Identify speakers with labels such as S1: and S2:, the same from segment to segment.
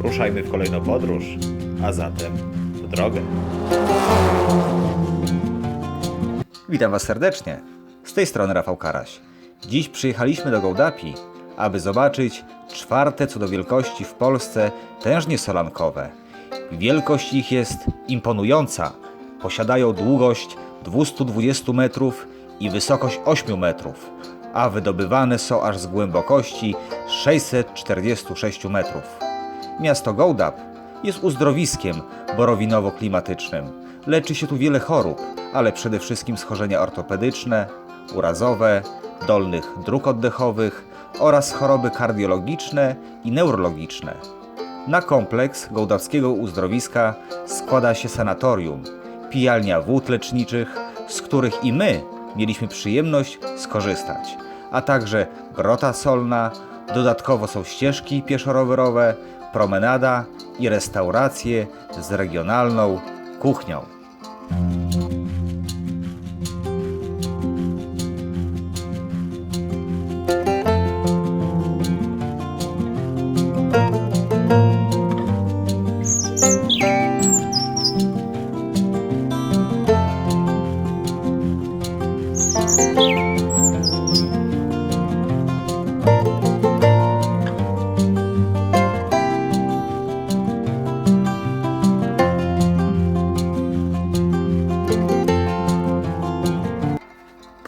S1: ruszajmy w kolejną podróż, a zatem w drogę.
S2: Witam Was serdecznie. Z tej strony Rafał Karaś. Dziś przyjechaliśmy do Gołdapi, aby zobaczyć czwarte co do wielkości w Polsce tężnie solankowe. Wielkość ich jest imponująca. Posiadają długość 220 metrów i wysokość 8 metrów, a wydobywane są aż z głębokości 646 metrów. Miasto Gołdap jest uzdrowiskiem borowinowo-klimatycznym. Leczy się tu wiele chorób, ale przede wszystkim schorzenia ortopedyczne, urazowe, dolnych dróg oddechowych oraz choroby kardiologiczne i neurologiczne. Na kompleks gołdawskiego uzdrowiska składa się sanatorium, pijalnia wód leczniczych, z których i my mieliśmy przyjemność skorzystać, a także grota solna, dodatkowo są ścieżki pieszo-rowerowe, promenada i restauracje z regionalną kuchnią.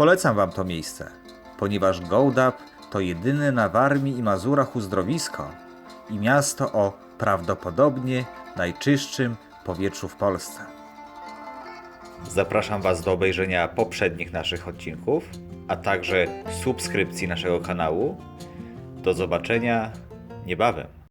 S2: Polecam Wam to miejsce, ponieważ Gołdap to jedyne na Warmii i Mazurach uzdrowisko i miasto o prawdopodobnie najczystszym powietrzu w Polsce.
S1: Zapraszam Was do obejrzenia poprzednich naszych odcinków, a także subskrypcji naszego kanału. Do zobaczenia niebawem.